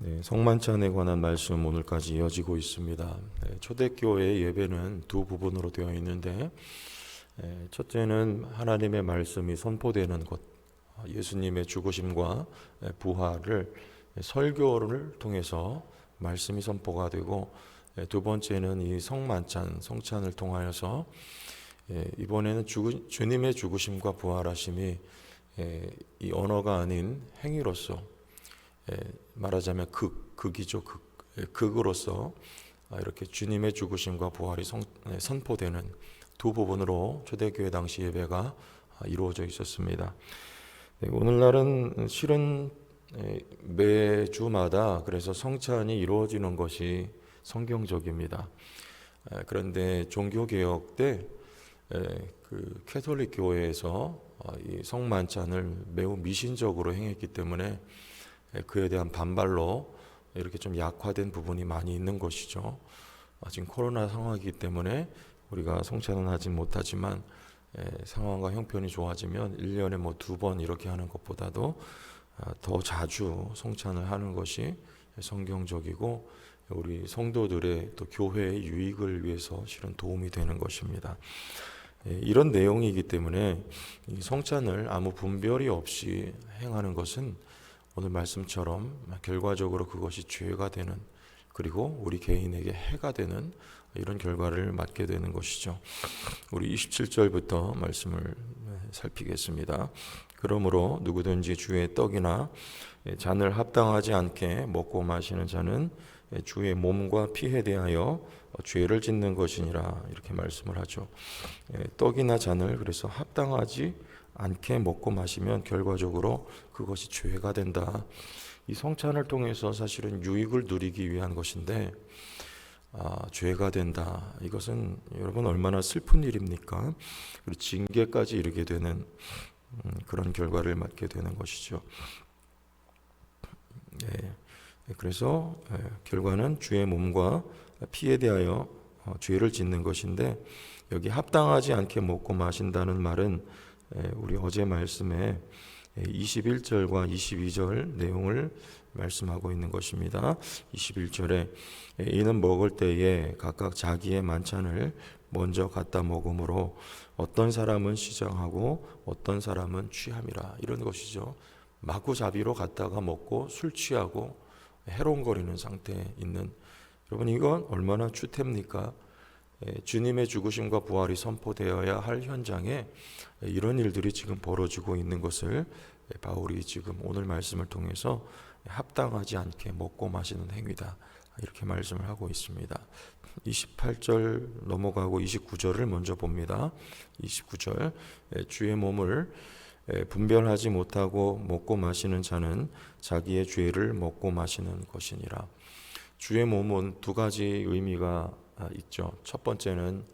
네, 성만찬에 관한 말씀 오늘까지 이어지고 있습니다. 네, 초대교회 예배는 두 부분으로 되어 있는데 에, 첫째는 하나님의 말씀이 선포되는 곳, 아, 예수님의 죽으심과 에, 부활을 설교를 통해서 말씀이 선포가 되고 에, 두 번째는 이 성만찬, 성찬을 통하여서 에, 이번에는 주, 주님의 죽으심과 부활하심이 에, 이 언어가 아닌 행위로서 에, 말하자면 극, 극이죠. 극, 에, 극으로서 아, 이렇게 주님의 죽으심과 부활이 성, 에, 선포되는 두 부분으로 초대교회 당시 예배가 아, 이루어져 있었습니다. 네, 오늘날은 실은 에, 매주마다 그래서 성찬이 이루어지는 것이 성경적입니다. 에, 그런데 종교 개혁 때 그 캐톨릭 교회에서 아, 이 성만찬을 매우 미신적으로 행했기 때문에 에, 그에 대한 반발로 이렇게 좀 약화된 부분이 많이 있는 것이죠. 아, 지금 코로나 상황이기 때문에 우리가 성찬은 하지 못하지만 에, 상황과 형편이 좋아지면 1년에 뭐 두 번 이렇게 하는 것보다도 아, 더 자주 성찬을 하는 것이 성경적이고 우리 성도들의 또 교회의 유익을 위해서 실은 도움이 되는 것입니다. 에, 이런 내용이기 때문에 이 성찬을 아무 분별이 없이 행하는 것은 오늘 말씀처럼 결과적으로 그것이 죄가 되는 그리고 우리 개인에게 해가 되는 이런 결과를 맞게 되는 것이죠. 우리 27절부터 말씀을 살피겠습니다. 그러므로 누구든지 주의 떡이나 잔을 합당하지 않게 먹고 마시는 자는 주의 몸과 피에 대하여 죄를 짓는 것이니라 이렇게 말씀을 하죠. 떡이나 잔을 그래서 합당하지 않게 먹고 마시면 결과적으로 그것이 죄가 된다. 이 성찬을 통해서 사실은 유익을 누리기 위한 것인데 아, 죄가 된다. 이것은 여러분 얼마나 슬픈 일입니까? 그리고 징계까지 이르게 되는 음, 그런 결과를 맞게 되는 것이죠. 예, 그래서 예, 결과는 주의 몸과 피에 대하여 어, 죄를 짓는 것인데 여기 합당하지 않게 먹고 마신다는 말은 예, 우리 어제 말씀에 21절과 22절 내용을 말씀하고 있는 것입니다. 21절에 이는 먹을 때에 각각 자기의 만찬을 먼저 갖다 먹음으로 어떤 사람은 시장하고 어떤 사람은 취함이라 이런 것이죠. 마구잡이로 갖다가 먹고 술 취하고 해롱거리는 상태에 있는 여러분 이건 얼마나 추태입니까? 주님의 죽으심과 부활이 선포되어야 할 현장에 이런 일들이 지금 벌어지고 있는 것을 바울이 지금 오늘 말씀을 통해서 합당하지 않게 먹고 마시는 행위다. 이렇게 말씀을 하고 있습니다. 28절 넘어가고 29절을 먼저 봅니다. 29절 주의 몸을 분별하지 못하고 먹고 마시는 자는 자기의 죄를 먹고 마시는 것이니라. 주의 몸은 두 가지 의미가 있죠. 첫 번째는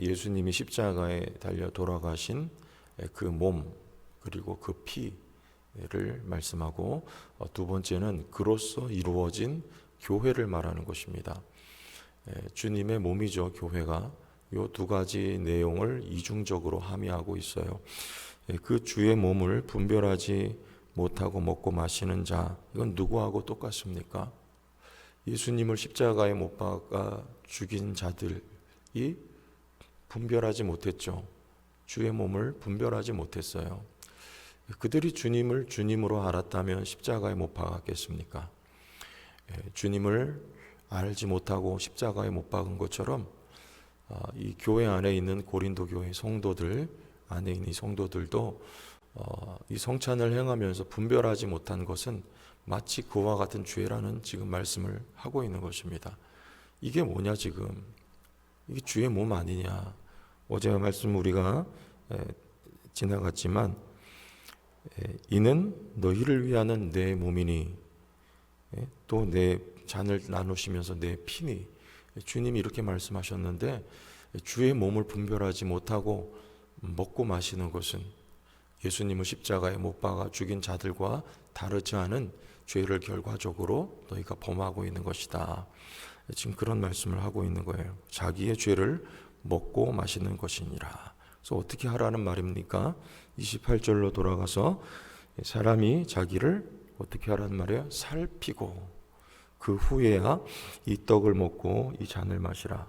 예수님이 십자가에 달려 돌아가신 그 몸 그리고 그 피를 말씀하고 두 번째는 그로써 이루어진 교회를 말하는 것입니다. 주님의 몸이죠, 교회가. 이두 가지 내용을 이중적으로 함의하고 있어요. 그 주의 몸을 분별하지 못하고 먹고 마시는 자, 이건 누구하고 똑같습니까? 예수님을 십자가에 못 박아 죽인 자들이 분별하지 못했죠. 주의 몸을 분별하지 못했어요. 그들이 주님을 주님으로 알았다면 십자가에 못 박았겠습니까? 주님을 알지 못하고 십자가에 못 박은 것처럼 아, 이 교회 안에 있는 고린도 교회 성도들 안에 있는 성도들도 어, 이 성찬을 행하면서 분별하지 못한 것은 마치 그와 같은 죄라는 지금 말씀을 하고 있는 것입니다. 이게 뭐냐 지금? 이게 주의 몸 아니냐? 어제 말씀 우리가 지나갔지만 이는 너희를 위하는 내 몸이니 또 내 잔을 나누시면서 내 피니? 주님이 이렇게 말씀하셨는데 주의 몸을 분별하지 못하고 먹고 마시는 것은 예수님을 십자가에 못 박아 죽인 자들과 다르지 않은 죄를 결과적으로 너희가 범하고 있는 것이다. 지금 그런 말씀을 하고 있는 거예요. 자기의 죄를 먹고 마시는 것이니라. 그래서 어떻게 하라는 말입니까? 28절로 돌아가서 사람이 자기를 어떻게 하라는 말이에요? 살피고 그 후에야 이 떡을 먹고 이 잔을 마시라.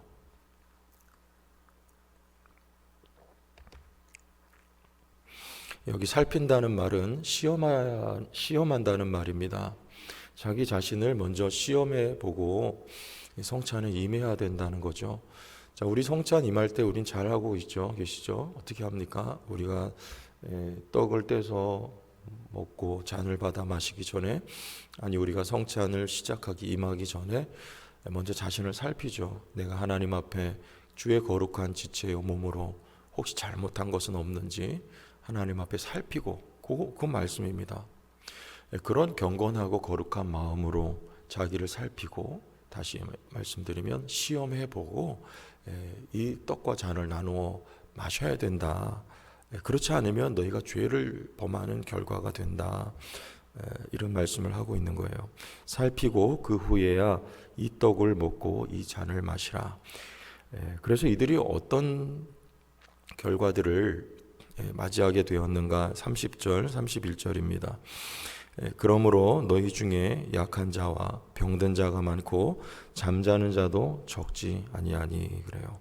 여기 살핀다는 말은 시험하, 시험한다는 말입니다. 자기 자신을 먼저 시험해 보고 성찬에 임해야 된다는 거죠. 자, 우리 성찬 임할 때 우린 잘 하고 있죠. 계시죠? 어떻게 합니까? 우리가 에, 떡을 떼서 먹고 잔을 받아 마시기 전에 아니 우리가 성찬을 시작하기 임하기 전에 먼저 자신을 살피죠. 내가 하나님 앞에 주의 거룩한 지체의 몸으로 혹시 잘못한 것은 없는지 하나님 앞에 살피고 그, 그 말씀입니다. 예, 그런 경건하고 거룩한 마음으로 자기를 살피고 다시 말씀드리면 시험해 보고 예, 이 떡과 잔을 나누어 마셔야 된다. 예, 그렇지 않으면 너희가 죄를 범하는 결과가 된다. 이런 말씀을 하고 있는 거예요. 살피고 그 후에야 이 떡을 먹고 이 잔을 마시라. 그래서 이들이 어떤 결과들을 맞이하게 되었는가 30절 31절입니다. 그러므로 너희 중에 약한 자와 병든 자가 많고 잠자는 자도 적지 아니하니 그래요.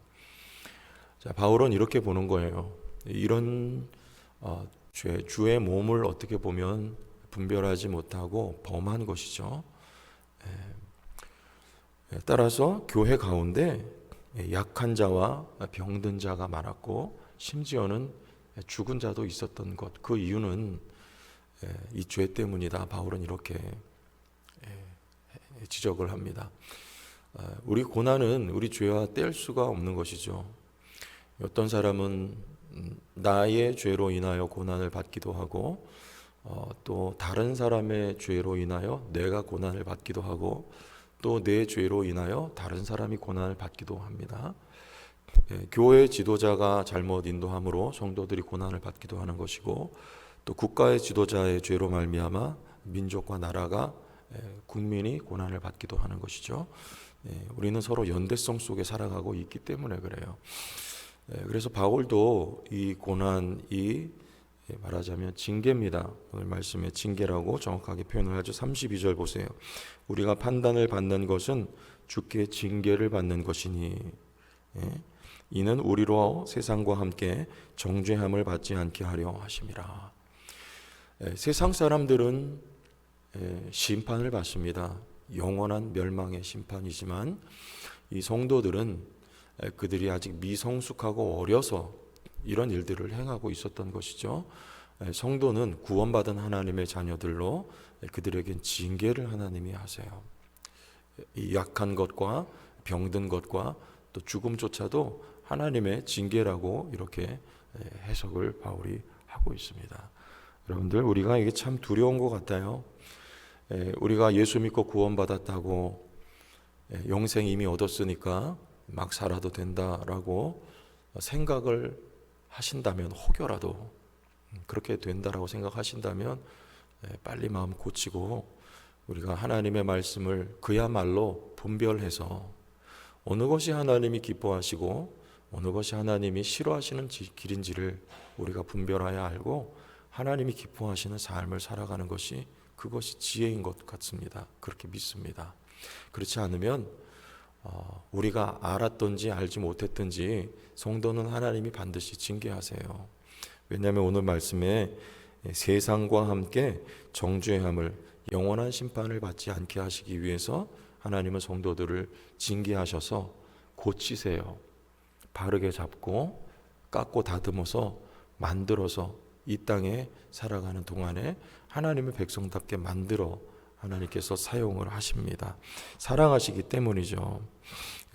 자, 바울은 이렇게 보는 거예요. 이런 어, 죄, 주의 몸을 어떻게 보면 분별하지 못하고 범한 것이죠. 에, 따라서 교회 가운데 약한 자와 병든 자가 많았고 심지어는 죽은 자도 있었던 것. 그 이유는 이 죄 때문이다. 바울은 이렇게 지적을 합니다. 아, 우리 고난은 우리 죄와 뗄 수가 없는 것이죠. 어떤 사람은 음, 나의 죄로 인하여 고난을 받기도 하고 어, 또 다른 사람의 죄로 인하여 내가 고난을 받기도 하고 또 내 죄로 인하여 다른 사람이 고난을 받기도 합니다. 예, 교회 지도자가 잘못 인도함으로 성도들이 고난을 받기도 하는 것이고 또 국가의 지도자의 죄로 말미암아 민족과 나라가 예, 국민이 고난을 받기도 하는 것이죠. 예, 우리는 서로 연대성 속에 살아가고 있기 때문에 그래요. 그래서 바울도 이 고난이 말하자면 징계입니다. 오늘 말씀에 징계라고 정확하게 표현을 하죠. 32절 보세요. 우리가 판단을 받는 것은 주께 징계를 받는 것이니 이는 우리로 세상과 함께 정죄함을 받지 않게 하려 하심이라. 세상 사람들은 심판을 받습니다. 영원한 멸망의 심판이지만 이 성도들은 그들이 아직 미성숙하고 어려서 이런 일들을 행하고 있었던 것이죠. 성도는 구원받은 하나님의 자녀들로 그들에겐 징계를 하나님이 하세요. 이 약한 것과 병든 것과 또 죽음조차도 하나님의 징계라고 이렇게 해석을 바울이 하고 있습니다. 여러분들 우리가 이게 참 두려운 것 같아요. 우리가 예수 믿고 구원받았다고 영생 이미 얻었으니까 막 살아도 된다라고 생각을 하신다면 혹여라도 그렇게 된다라고 생각하신다면 빨리 마음 고치고 우리가 하나님의 말씀을 그야말로 분별해서 어느 것이 하나님이 기뻐하시고 어느 것이 하나님이 싫어하시는 길인지를 우리가 분별하여 알고 하나님이 기뻐하시는 삶을 살아가는 것이 그것이 지혜인 것 같습니다. 그렇게 믿습니다. 그렇지 않으면 어, 우리가 알았든지 알지 못했든지 성도는 하나님이 반드시 징계하세요. 왜냐하면 오늘 말씀에 세상과 함께 정죄함을 영원한 심판을 받지 않게 하시기 위해서 하나님은 성도들을 징계하셔서 고치세요. 바르게 잡고 깎고 다듬어서 만들어서 이 땅에 살아가는 동안에 하나님의 백성답게 만들어 하나님께서 사용을 하십니다. 사랑하시기 때문이죠.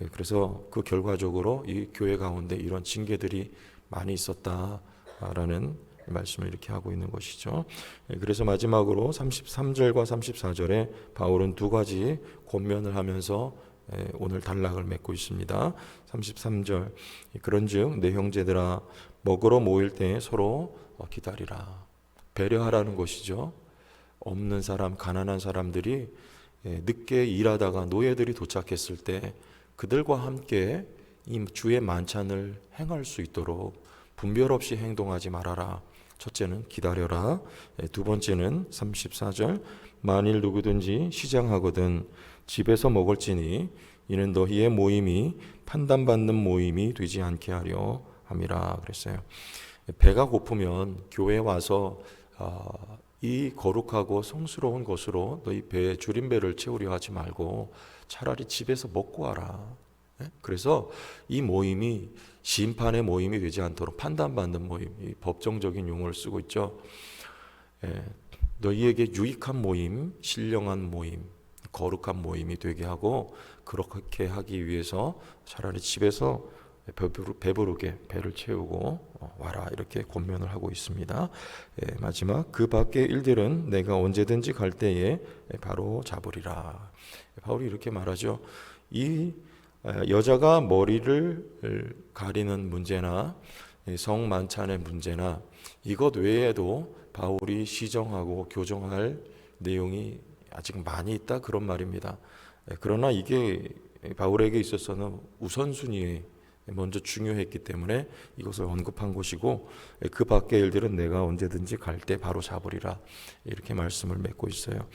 예, 그래서 그 결과적으로 이 교회 가운데 이런 징계들이 많이 있었다라는 말씀을 이렇게 하고 있는 것이죠. 예, 그래서 마지막으로 33절과 34절에 바울은 두 가지 권면을 하면서 예, 오늘 단락을 맺고 있습니다. 33절 그런즉 내 형제들아 먹으러 모일 때 서로 기다리라 배려하라는 것이죠. 없는 사람 가난한 사람들이 예, 늦게 일하다가 노예들이 도착했을 때 그들과 함께 이 주의 만찬을 행할 수 있도록 분별 없이 행동하지 말아라. 첫째는 기다려라. 예, 두 번째는 34절 만일 누구든지 시장하거든 집에서 먹을지니 이는 너희의 모임이 판단받는 모임이 되지 않게 하려 함이라 그랬어요. 배가 고프면 교회 와서 아, 이 거룩하고 성스러운 것으로 너희 배에 줄인 배를 채우려 하지 말고 차라리 집에서 먹고 와라. 예? 그래서 이 모임이 심판의 모임이 되지 않도록 판단받는 모임, 이 법정적인 용어를 쓰고 있죠. 예, 너희에게 유익한 모임, 신령한 모임, 거룩한 모임이 되게 하고 그렇게 하기 위해서 차라리 집에서 배부르, 배부르게 배를 채우고 어, 와라 이렇게 권면을 하고 있습니다. 예, 마지막 그 밖의 일들은 내가 언제든지 갈 때에 바로 잡으리라. 바울이 이렇게 말하죠. 이 에, 여자가 머리를 가리는 문제나 이 성만찬의 문제나 이것 외에도 바울이 시정하고 교정할 내용이 아직 많이 있다 그런 말입니다. 에, 그러나 이게 바울에게 있어서는 우선순위에 먼저 중요했기 때문에 이것을 언급한 것이고 에, 그 밖의 일들은 내가 언제든지 갈 때 바로 잡으리라 이렇게 말씀을 맺고 있어요.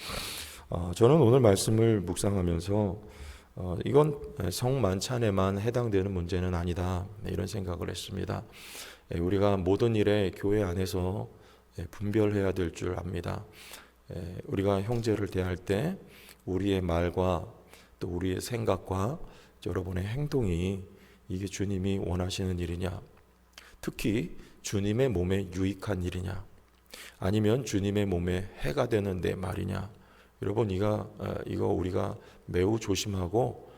어, 저는 오늘 말씀을 묵상하면서 어, 이건 성만찬에만 해당되는 문제는 아니다 이런 생각을 했습니다. 에, 우리가 모든 일에 교회 안에서 에, 분별해야 될 줄 압니다. 에, 우리가 형제를 대할 때 우리의 말과 또 우리의 생각과 여러분의 행동이 이게 주님이 원하시는 일이냐, 특히 주님의 몸에 유익한 일이냐, 아니면 주님의 몸에 해가 되는 내 말이냐. 여러분 이가 어, 이거 우리가 매우 조심하고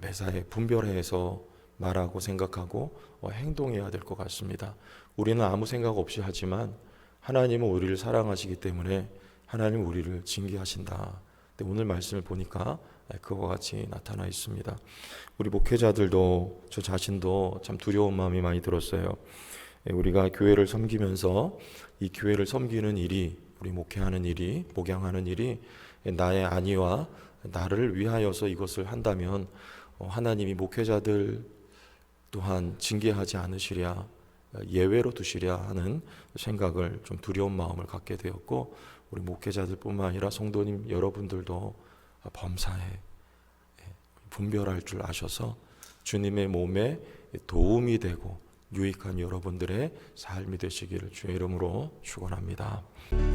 매사에 분별해서 말하고 생각하고 어, 행동해야 될 것 같습니다. 우리는 아무 생각 없이 하지만 하나님은 우리를 사랑하시기 때문에 하나님 우리를 징계하신다. 오늘 말씀을 보니까 그와 같이 나타나 있습니다. 우리 목회자들도 저 자신도 참 두려운 마음이 많이 들었어요. 예, 우리가 교회를 섬기면서 이 교회를 섬기는 일이 우리 목회하는 일이 목양하는 일이 나의 안위와 나를 위하여서 이것을 한다면 어, 하나님이 목회자들 또한 징계하지 않으시랴 어, 예외로 두시랴 하는 생각을 좀 두려운 마음을 갖게 되었고 우리 목회자들뿐만 아니라 성도님 여러분들도 범사에 예, 분별할 줄 아셔서 주님의 몸에 도움이 되고 유익한 여러분들의 삶이 되시기를 주의 이름으로 축원합니다.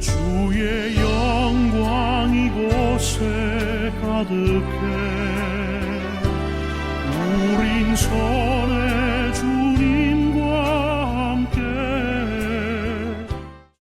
주의 영광 이곳에 가득해 우린 손에